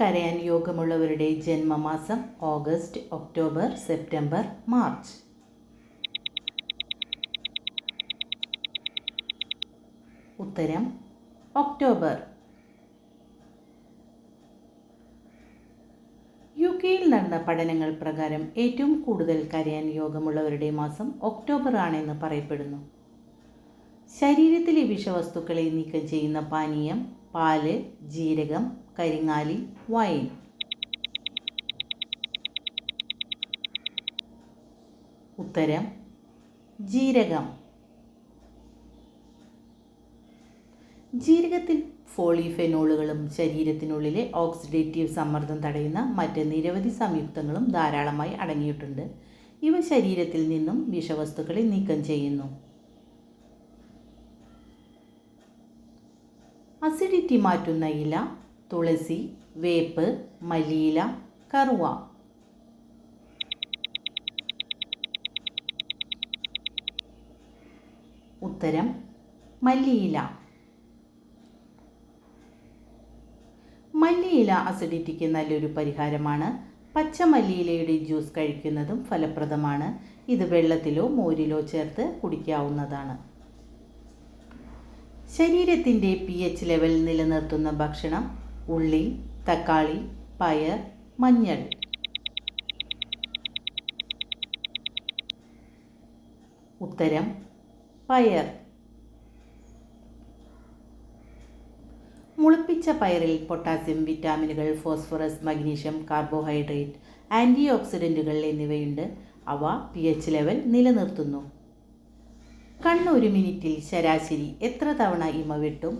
കരയാൻ യോഗമുള്ളവരുടെ ജന്മമാസം ഓഗസ്റ്റ് ഒക്ടോബർ സെപ്റ്റംബർ മാർച്ച്. ഉത്തരം ഒക്ടോബർ. യു കെയിൽ നടന്ന പഠനങ്ങൾ പ്രകാരം ഏറ്റവും കൂടുതൽ കരയാൻ യോഗമുള്ളവരുടെ മാസം ഒക്ടോബർ ആണെന്ന് പറയപ്പെടുന്നു. ശരീരത്തിലെ വിഷവസ്തുക്കളെ നീക്കം ചെയ്യുന്ന പാനീയം പാൽ ജീരകം കരിങ്ങാലി വൈൻ. ഉത്തരം ജീരകം. ജീരകത്തിൽ ഫോളിഫെനോളുകളും ശരീരത്തിനുള്ളിലെ ഓക്സിഡേറ്റീവ് സമ്മർദ്ദം തടയുന്ന മറ്റ് നിരവധി സംയുക്തങ്ങളും ധാരാളമായി അടങ്ങിയിട്ടുണ്ട്. ഇവ ശരീരത്തിൽ നിന്നും വിഷവസ്തുക്കളെ നീക്കം ചെയ്യുന്നു. അസിഡിറ്റി മാറ്റുന്ന ഇല തുളസി വേപ്പ് മല്ലിയില കറുവ. ഉത്തരം മല്ലിയില. മല്ലിയില അസിഡിറ്റിക്ക് നല്ലൊരു പരിഹാരമാണ്. പച്ച മല്ലിയിലയുടെ ജ്യൂസ് കഴിക്കുന്നതും ഫലപ്രദമാണ്. ഇത് വെള്ളത്തിലോ മോരിലോ ചേർത്ത് കുടിക്കാവുന്നതാണ്. ശരീരത്തിന്റെ പി എച്ച് ലെവൽ നിലനിർത്തുന്ന ഭക്ഷണം ഉള്ളി തക്കാളി പയർ മഞ്ഞൾ. ഉത്തരം പയർ. മുളപ്പിച്ച പയറിൽ പൊട്ടാസ്യം വിറ്റാമിനുകൾ ഫോസ്ഫറസ് മഗ്നീഷ്യം കാർബോഹൈഡ്രേറ്റ് ആന്റി ഓക്സിഡന്റുകൾ എന്നിവയുണ്ട്. അവ പി എച്ച് ലെവൽ നിലനിർത്തുന്നു. കണ്ണ് ഒരു മിനിറ്റിൽ ശരാശരി എത്ര തവണ ഇമ വെട്ടും?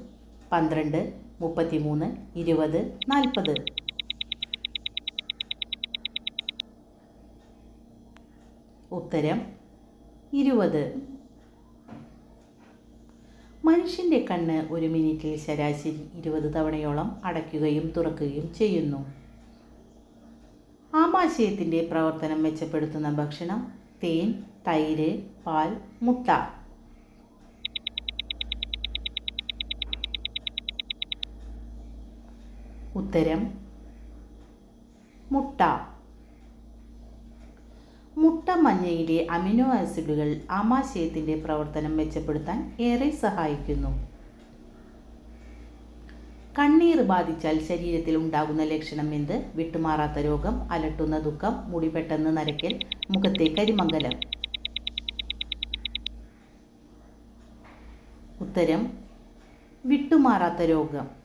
പന്ത്രണ്ട് മുപ്പത്തിമൂന്ന് ഇരുപത് നാൽപ്പത്? ഉത്തരം ഇരുപത്. മനുഷ്യന്റെ കണ്ണ് ഒരു മിനിറ്റിൽ ശരാശരി ഇരുപത് തവണയോളം അടയ്ക്കുകയും തുറക്കുകയും ചെയ്യുന്നു. ആമാശയത്തിന്റെ പ്രവർത്തനം മെച്ചപ്പെടുത്തുന്ന ഭക്ഷണം തേൻ തൈര് പാൽ മുട്ട. ഉത്തരം മുട്ട. മുട്ട മഞ്ഞയിലെ അമിനോ ആസിഡുകൾ ആമാശയത്തിന്റെ പ്രവർത്തനം മെച്ചപ്പെടുത്താൻ ഏറെ സഹായിക്കുന്നു. കണ്ണീർ ബാധിച്ചാൽ ശരീരത്തിൽ ഉണ്ടാകുന്ന ലക്ഷണം എന്ത്? വിട്ടുമാറാത്ത രോഗം അലട്ടുന്ന ദുഃഖം മുടി പെട്ടെന്ന് നരയ്ക്കൽ മുഖത്തെ കരിമംഗലം. ഉത്തരം വിട്ടുമാറാത്ത രോഗം.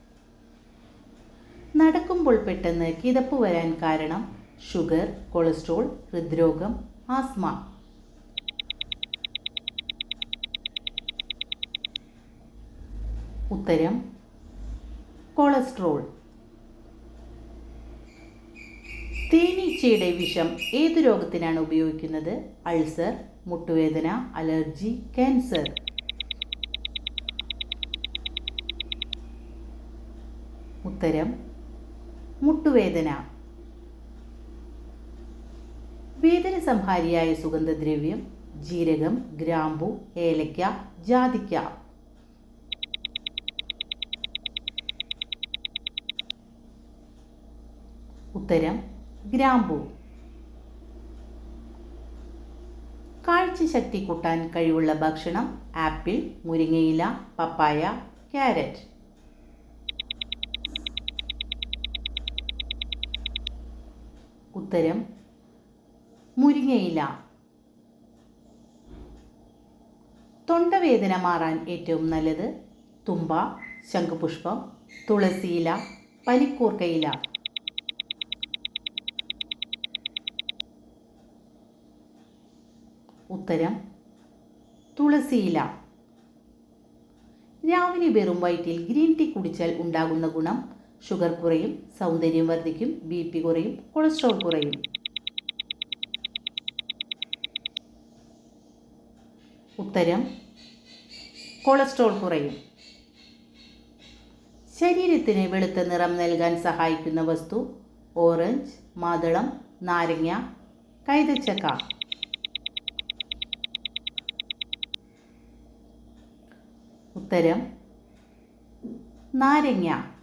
നടക്കുമ്പോൾ പെട്ടെന്ന് കിതപ്പ് വരാൻ കാരണം ഷുഗർ കൊളസ്ട്രോൾ ഹൃദ്രോഗം ആസ്മ. ഉത്തരം കൊളസ്ട്രോൾ. തേനീച്ചയുടെ വിഷം ഏത് രോഗത്തിനാണ് ഉപയോഗിക്കുന്നത്? അൾസർ മുട്ടുവേദന അലർജി ക്യാൻസർ. ഉത്തരം മുട്ടുവേദന. വേദന സംഹാരിയായ സുഗന്ധദ്രവ്യം ജീരകം ഗ്രാമ്പു ഏലക്ക ജാതിക്ക. ഉത്തരം ഗ്രാമ്പു. കാഴ്ചശക്തി കൂട്ടാൻ കഴിവുള്ള ഭക്ഷണം ആപ്പിൾ മുരിങ്ങയില പപ്പായ ക്യാരറ്റ്. ഉത്തരം മുരിങ്ങയില. തൊണ്ടവേദന മാറാൻ ഏറ്റവും നല്ലത് തുമ്പ ശംഖുപുഷ്പം തുളസിയില പനിക്കൂർക്കയില. ഉത്തരം തുളസിയില. രാവിലെ വെറും വയറ്റിൽ ഗ്രീൻ ടീ കുടിച്ചാൽ ഉണ്ടാകുന്ന ഗുണം ഷുഗർ കുറയും സൗന്ദര്യം വർദ്ധിക്കും ബി പി കുറയും കൊളസ്ട്രോൾ കുറയും. ഉത്തരം കൊളസ്ട്രോൾ കുറയും. ശരീരത്തിന് വെളുത്ത നിറം നൽകാൻ സഹായിക്കുന്ന വസ്തു ഓറഞ്ച് മാതളം നാരങ്ങ കൈതച്ചക്ക. ഉത്തരം നാരങ്ങ.